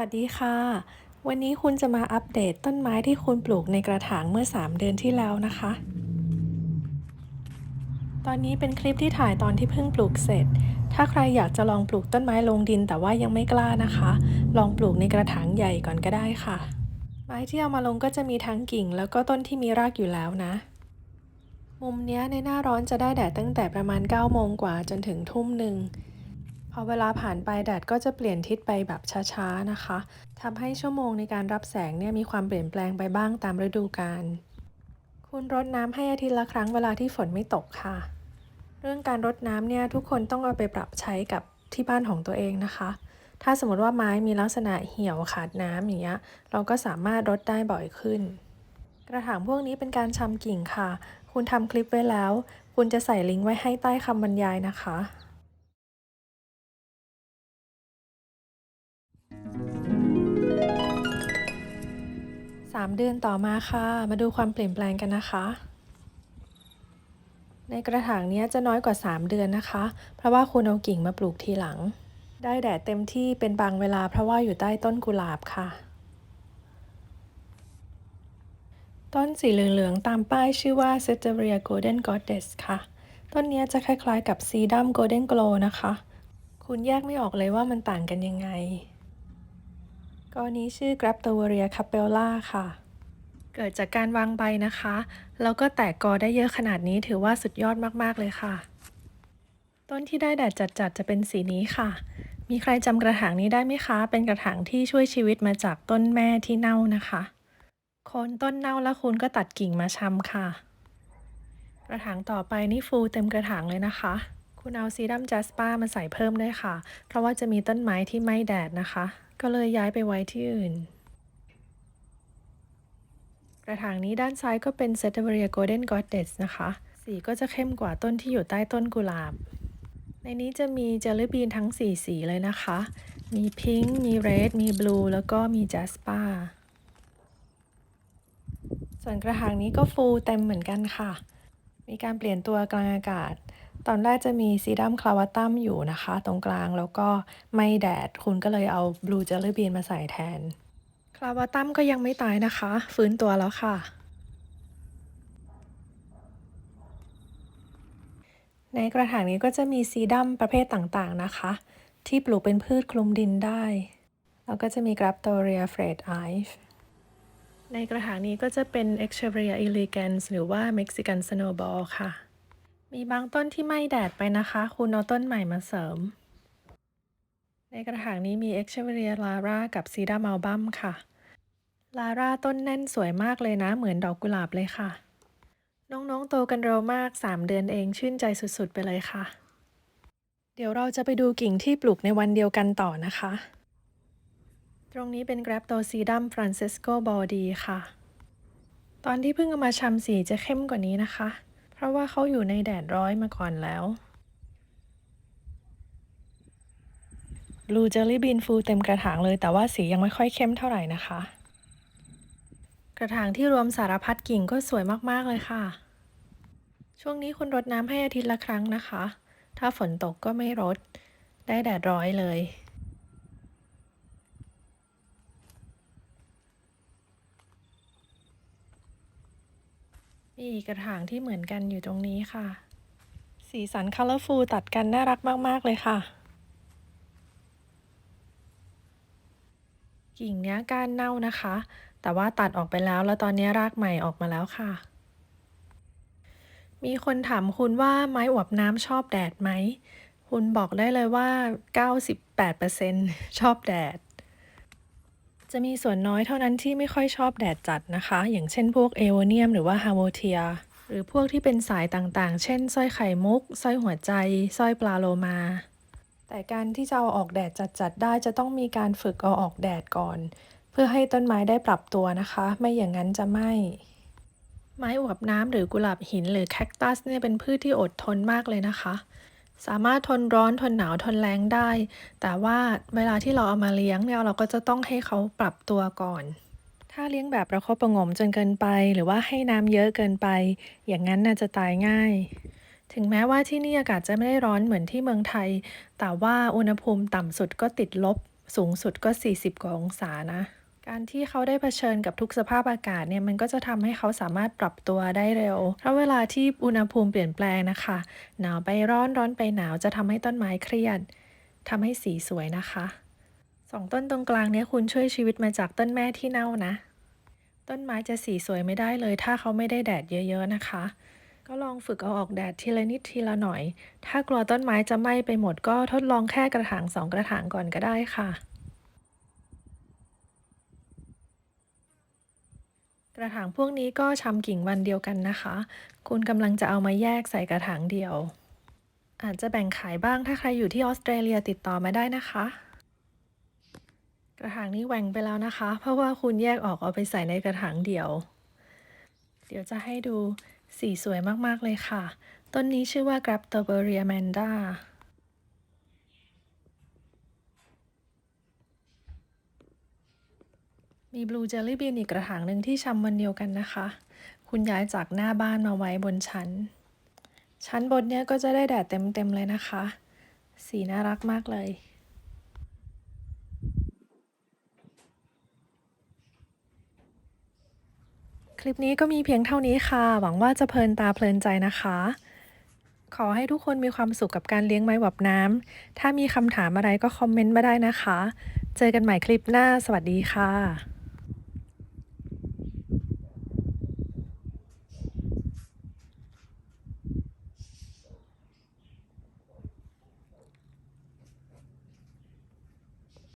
วัสดีค่ะ วันนี้คุณจะมาอัปเดตต้นไม้ที่คุณปลูกในกระถางเมื่อ 3 เดือนที่แล้วนะคะ ตอนนี้เป็นคลิปที่ถ่ายตอนที่เพิ่งปลูกเสร็จ ถ้าใครอยากจะลองปลูกต้นไม้ลงดินแต่ว่ายังไม่กล้านะคะ ลองปลูกในกระถางใหญ่ก่อนก็ได้ค่ะ ไม้ที่เอามาลงก็จะมีทั้งกิ่ง แล้วก็ต้นที่มีรากอยู่แล้วนะ มุมเนี้ยในหน้าร้อนจะได้แดดตั้งแต่ประมาณ9โมงกว่าจนถึงทุ่มหนึ่ง พอเวลาผ่านไปแดดก็จะเปลี่ยนทิศไปแบบช้าๆนะคะทำให้ชั่วโมงในการรับแสงเนี่ยมีความเปลี่ยนแปลงไปบ้างตามฤดูกาลคุณรดน้ำให้อาทิตย์ละครั้งเวลาที่ฝนไม่ตกค่ะ เรื่องการรดน้ำเนี่ยทุกคนต้องเอาไปปรับใช้กับที่บ้านของตัวเองนะคะ ถ้าสมมติว่าไม้มีลักษณะเหี่ยวขาดน้ำอย่างเงี้ยเราก็สามารถรดได้บ่อยขึ้น กระถางพวกนี้เป็นการชำกิ่งค่ะ คุณทำคลิปไว้แล้ว คุณจะใส่ลิงก์ไว้ให้ใต้คำบรรยายนะคะ สามเดือนต่อมาค่ะ มาดูความเปลี่ยนแปลงกันนะคะ ในกระถางนี้จะน้อยกว่า 3 เดือนนะคะ เพราะว่าคุณเอากิ่งมาปลูกทีหลัง ได้แดดเต็มที่เป็นบางเวลาเพราะว่าอยู่ใต้ต้นกุหลาบค่ะ ต้นสีเหลืองๆตามป้ายชื่อว่า s e t e r i a Golden Goddess ค่ะ ต้นนี้จะคล้ายๆกับ Sedum Golden Glow นะคะ คุณแยกไม่ออกเลยว่ามันต่างกันยังไง กอนี้ชื่อ g r a p t o v a r i a Capella ค่ะ เกิดจากการวางใบนะคะ แล้วก็แตกกอได้เยอะขนาดนี้ถือว่าสุดยอดมากๆเลยค่ะ ต้นที่ได้แดดจัดๆจะเป็นสีนี้ค่ะ มีใครจำกระถางนี้ได้ไหมคะ เป็นกระถางที่ช่วยชีวิตมาจากต้นแม่ที่เน่านะคะโคนต้นเน่าแล้วคุณก็ตัดกิ่งมาชำค่ะ กระถางต่อไปนี่ฟูเต็มกระถางเลยนะคะ คุณเอาซีดัมจัสปามาใส่เพิ่มด้วยค่ะ เพราะว่าจะมีต้นไม้ที่ไม่แดดนะคะ ก็เลยย้ายไปไว้ที่อื่น กระถางนี้ด้านซ้ายก็เป็น s e t e r i a Golden Goddess นะคะ สีก็จะเข้มกว่าต้นที่อยู่ใต้ต้นกุหลาบ ในนี้จะมีเจลลี่บีนทั้ง 4 สีเลยนะคะ มีพิงค์ มีเรด มีบลู แล้วก็มีจัสปาส่วนกระถางนี้ก็ฟูเต็มเหมือนกันค่ะ มีการเปลี่ยนตัวกลางอากาศ ตอนแรกจะมีซีดัมคลาวาตัมอยู่นะคะ ตรงกลางแล้วก็ไม่แดดคุณก็เลยเอาบลูเจลลี่บีนมาใส่แทน คลาวาตัมก็ยังไม่ตายนะคะ ฟื้นตัวแล้วค่ะ ในกระถางนี้ก็จะมีซีดัมประเภทต่างๆนะคะ ที่ปลูกเป็นพืชคลุมดินได้ แล้วก็จะมีกราฟโตเรียเฟรดไอฟ์ในกระถางนี้ก็จะเป็น e x c h e v e r i a elegans หรือว่า Mexican Snowball ค่ะ มีบางต้นที่ไม่แดดไปนะคะ คุณเอาต้นใหม่มาเสริม ในกระถางนี้มี e x c h e v e r i a Lara กับ Sedum album ค่ะ ลาร่าต้นแน่นสวยมากเลยนะ เหมือนดอกกุหลาบเลยค่ะ น้องๆโตกันเร็วมาก 3 เดือนเองชื่นใจสุดๆไปเลยค่ะ เดี๋ยวเราจะไปดูกิ่งที่ปลูกในวันเดียวกันต่อนะคะ ตรงนี้เป็น g r a p t o s e d u m Francesco Baldi ค่ะ ตอนที่เพิ่งเอามาชำสีจะเข้มกว่านี้นะคะ ราะว่าเขาอยู่ในแดดร้อยมาก่อนแล้ว Blue Jelly Bean ฟูเต็มกระถางเลย แต่ว่าสียังไม่ค่อยเข้มเท่าไหร่นะคะ กระถางที่รวมสารพัดกิ่งก็สวยมากๆเลยค่ะ ช่วงนี้คุณรดน้ำให้อาทิตย์ละครั้งนะคะ ถ้าฝนตกก็ไม่รด ได้แดดร้อยเลย มีอีกกระถางที่เหมือนกันอยู่ตรงนี้ค่ะ สีสัน colorful ตัดกันน่ารักมาก ๆ เลยค่ะ กิ่งเนี้ยก้านเน่านะคะ แต่ว่าตัดออกไปแล้วแล้วตอนนี้รากใหม่ออกมาแล้วค่ะ มีคนถามคุณว่าไม้อวบน้ำชอบแดดไหม คุณบอกได้เลยว่า 98%ชอบแดด จะมีส่วนน้อยเท่านั้นที่ไม่ค่อยชอบแดดจัดนะคะ อย่างเช่นพวกเอโวเนียมหรือว่าฮาร์โวเทีย หรือพวกที่เป็นสายต่างๆ เช่นสร้อยไข่มุกสร้อยหัวใจสร้อยปลาโลมา แต่การที่จะเอาออกแดดจัดๆได้จะต้องมีการฝึกเอาออกแดดก่อน เพื่อให้ต้นไม้ได้ปรับตัวนะคะ ไม่อย่างนั้นจะไหม่ไม้อวบน้ำหรือกุหลาบหินหรือแคคตัสเนี่ยเป็นพืชที่อดทนมากเลยนะคะ สามารถทนร้อนทนหนาวทนแรงได้ แต่ว่าเวลาที่เราเอามาเลี้ยงเนี่ยเราก็จะต้องให้เขาปรับตัวก่อน ถ้าเลี้ยงแบบประคบประงมจนเกินไป หรือว่าให้น้ำเยอะเกินไป อย่างนั้นน่าจะตายง่าย ถึงแม้ว่าที่นี่อากาศจะไม่ได้ร้อนเหมือนที่เมืองไทย แต่ว่าอุณหภูมิต่ำสุดก็ติดลบ สูงสุดก็ 40 กว่าองศานะ การที่เขาได้เผชิญกับทุกสภาพอากาศเนี่ยมันก็จะทำให้เขาสามารถปรับตัวได้เร็ว เพราะเวลาที่อุณหภูมิเปลี่ยนแปลงนะคะ หนาวไปร้อนร้อนไปหนาวจะทำให้ต้นไม้เครียดทำให้สีสวยนะคะสองต้นตรงกลางเนี้คุณช่วยชีวิตมาจากต้นแม่ที่เน่านะ ต้นไม้จะสีสวยไม่ได้เลย ถ้าเขาไม่ได้แดดเยอะๆนะคะ ก็ลองฝึกเอาออกแดดทีละนิดทีละหน่อย ถ้ากลัวต้นไม้จะไหม้ไปหมดก็ทดลองแค่กระถางสองกระถางก่อนก็ได้ค่ะ กระถางพวกนี้ก็ชำกิ่งวันเดียวกันนะคะ คุณกำลังจะเอามาแยกใส่กระถางเดียว อาจจะแบ่งขายบ้างถ้าใครอยู่ที่ออสเตรเลียติดต่อมาได้นะคะ กระถางนี้แหว่งไปแล้วนะคะ เพราะว่าคุณแยกออกเอาไปใส่ในกระถางเดียว เดี๋ยวจะให้ดูสีสวยมากๆเลยค่ะ ต้นนี้ชื่อว่า g r a p t o b e r i a m a n d a มี Blue Jelly Bean อีกกระถางหนึ่งที่ชำวันเดียวกันนะคะ คุณย้ายจากหน้าบ้านมาไว้บนชั้น ชั้นบนเนี้ยก็จะได้แดดเต็มๆเลยนะคะ สีน่ารักมากเลยคลิปนี้ก็มีเพียงเท่านี้ค่ะ หวังว่าจะเพลินตาเพลินใจนะคะ ขอให้ทุกคนมีความสุขกับการเลี้ยงไม้หวับน้ำ ถ้ามีคำถามอะไรก็คอมเมนต์มาได้นะคะ เจอกันใหม่คลิปหน้า สวัสดีค่ะ